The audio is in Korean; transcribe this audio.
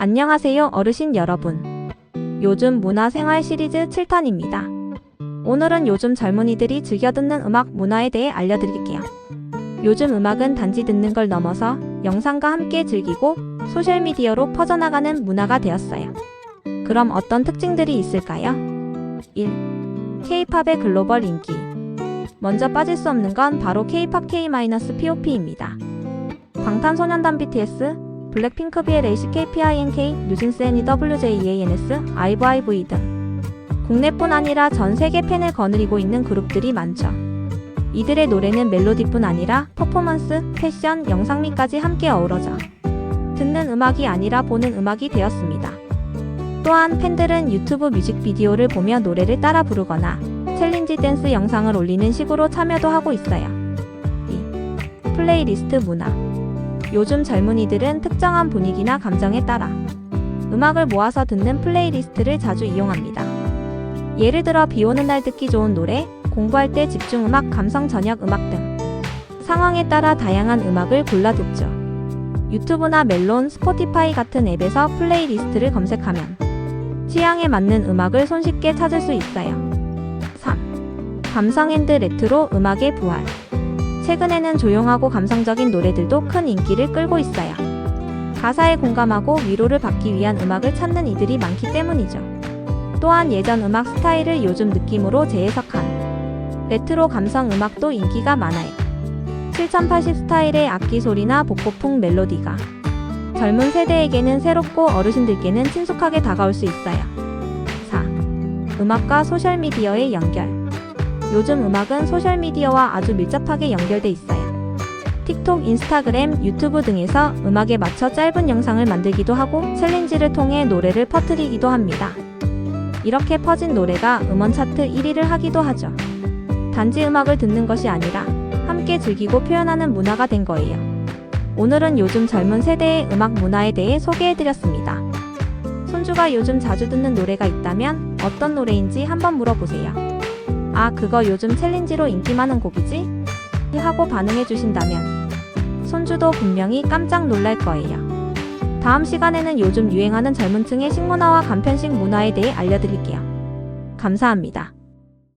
안녕하세요 어르신 여러분. 요즘 문화생활 시리즈 7탄입니다. 오늘은 요즘 젊은이들이 즐겨 듣는 음악 문화에 대해 알려드릴게요. 요즘 음악은 단지 듣는 걸 넘어서 영상과 함께 즐기고 소셜미디어로 퍼져나가는 문화가 되었어요. 그럼 어떤 특징들이 있을까요? 1. K-팝의 글로벌 인기. 먼저 빠질 수 없는 건 바로 K-팝 K-POP입니다. 방탄소년단 BTS, 블랙핑크 BLAC KPINK, 뉴진스 애니 WJANS, 아이브아이브이 등 국내뿐 아니라 전 세계 팬을 거느리고 있는 그룹들이 많죠. 이들의 노래는 멜로디뿐 아니라 퍼포먼스, 패션, 영상미까지 함께 어우러져 듣는 음악이 아니라 보는 음악이 되었습니다. 또한 팬들은 유튜브 뮤직비디오를 보며 노래를 따라 부르거나 챌린지 댄스 영상을 올리는 식으로 참여도 하고 있어요. 2. 플레이리스트 문화. 요즘 젊은이들은 특정한 분위기나 감정에 따라 음악을 모아서 듣는 플레이리스트를 자주 이용합니다. 예를 들어 비 오는 날 듣기 좋은 노래, 공부할 때 집중 음악, 감성 저녁 음악 등 상황에 따라 다양한 음악을 골라 듣죠. 유튜브나 멜론, 스포티파이 같은 앱에서 플레이리스트를 검색하면 취향에 맞는 음악을 손쉽게 찾을 수 있어요. 3. 감성 앤드 레트로 음악의 부활. 최근에는 조용하고 감성적인 노래들도 큰 인기를 끌고 있어요. 가사에 공감하고 위로를 받기 위한 음악을 찾는 이들이 많기 때문이죠. 또한 예전 음악 스타일을 요즘 느낌으로 재해석한 레트로 감성 음악도 인기가 많아요. 7080 스타일의 악기 소리나 복고풍 멜로디가 젊은 세대에게는 새롭고 어르신들께는 친숙하게 다가올 수 있어요. 4. 음악과 소셜미디어의 연결. 요즘 음악은 소셜미디어와 아주 밀접하게 연결돼 있어요. 틱톡, 인스타그램, 유튜브 등에서 음악에 맞춰 짧은 영상을 만들기도 하고 챌린지를 통해 노래를 퍼뜨리기도 합니다. 이렇게 퍼진 노래가 음원 차트 1위를 하기도 하죠. 단지 음악을 듣는 것이 아니라 함께 즐기고 표현하는 문화가 된 거예요. 오늘은 요즘 젊은 세대의 음악 문화에 대해 소개해드렸습니다. 손주가 요즘 자주 듣는 노래가 있다면 어떤 노래인지 한번 물어보세요. 아, 그거 요즘 챌린지로 인기 많은 곡이지? 하고 반응해 주신다면 손주도 분명히 깜짝 놀랄 거예요. 다음 시간에는 요즘 유행하는 젊은 층의 식문화와 간편식 문화에 대해 알려드릴게요. 감사합니다.